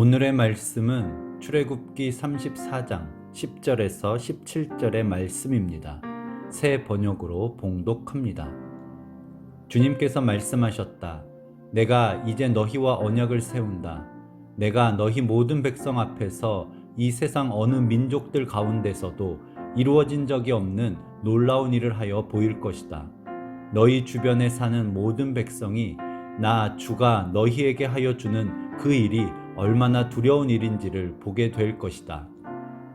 오늘의 말씀은 출애굽기 34장 10절에서 17절의 말씀입니다. 새 번역으로 봉독합니다. 주님께서 말씀하셨다. 내가 이제 너희와 언약을 세운다. 내가 너희 모든 백성 앞에서 이 세상 어느 민족들 가운데서도 이루어진 적이 없는 놀라운 일을 하여 보일 것이다. 너희 주변에 사는 모든 백성이 나 주가 너희에게 하여 주는 그 일이 얼마나 두려운 일인지를 보게 될 것이다.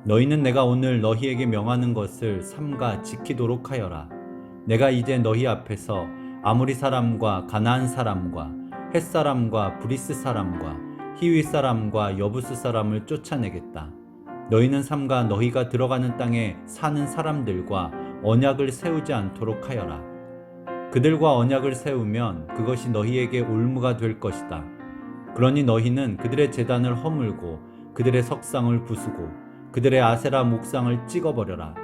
너희는 내가 오늘 너희에게 명하는 것을 삼가 지키도록 하여라. 내가 이제 너희 앞에서 아무리 사람과 가나안 사람과 햇 사람과 브리스 사람과 히위 사람과 여부스 사람을 쫓아내겠다. 너희는 삼가 너희가 들어가는 땅에 사는 사람들과 언약을 세우지 않도록 하여라. 그들과 언약을 세우면 그것이 너희에게 올무가 될 것이다. 그러니 너희는 그들의 재단을 허물고 그들의 석상을 부수고 그들의 아세라 목상을 찍어버려라.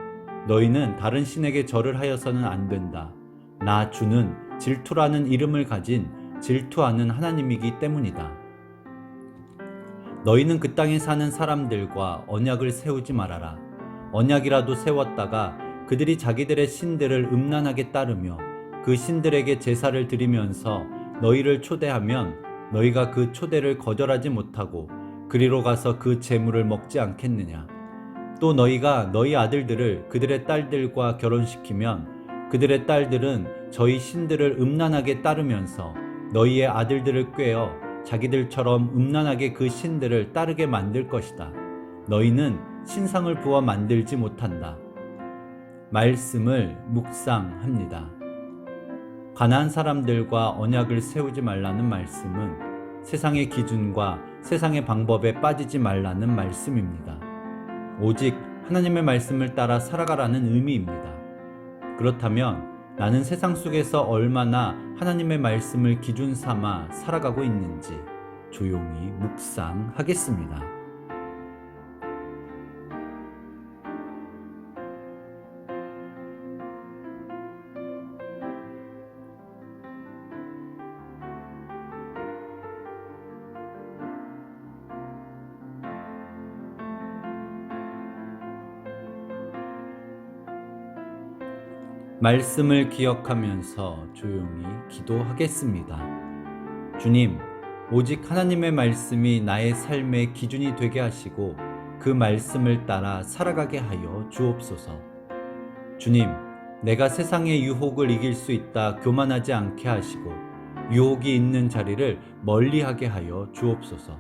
너희는 다른 신에게 절을 하여서는 안 된다. 나 주는 질투라는 이름을 가진 질투하는 하나님이기 때문이다. 너희는 그 땅에 사는 사람들과 언약을 세우지 말아라. 언약이라도 세웠다가 그들이 자기들의 신들을 음란하게 따르며 그 신들에게 제사를 드리면서 너희를 초대하면 너희가 그 초대를 거절하지 못하고 그리로 가서 그 재물을 먹지 않겠느냐. 또 너희가 너희 아들들을 그들의 딸들과 결혼시키면 그들의 딸들은 저희 신들을 음란하게 따르면서 너희의 아들들을 꿰어 자기들처럼 음란하게 그 신들을 따르게 만들 것이다. 너희는 신상을 부어 만들지 못한다. 말씀을 묵상합니다. 가나안 사람들과 언약을 세우지 말라는 말씀은 세상의 기준과 세상의 방법에 빠지지 말라는 말씀입니다. 오직 하나님의 말씀을 따라 살아가라는 의미입니다. 그렇다면 나는 세상 속에서 얼마나 하나님의 말씀을 기준 삼아 살아가고 있는지 조용히 묵상하겠습니다. 말씀을 기억하면서 조용히 기도하겠습니다. 주님, 오직 하나님의 말씀이 나의 삶의 기준이 되게 하시고 그 말씀을 따라 살아가게 하여 주옵소서. 주님, 내가 세상의 유혹을 이길 수 있다 교만하지 않게 하시고 유혹이 있는 자리를 멀리하게 하여 주옵소서.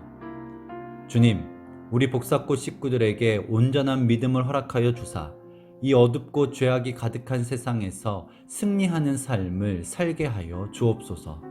주님, 우리 복사꽃 식구들에게 온전한 믿음을 허락하여 주사 이 어둡고 죄악이 가득한 세상에서 승리하는 삶을 살게 하여 주옵소서.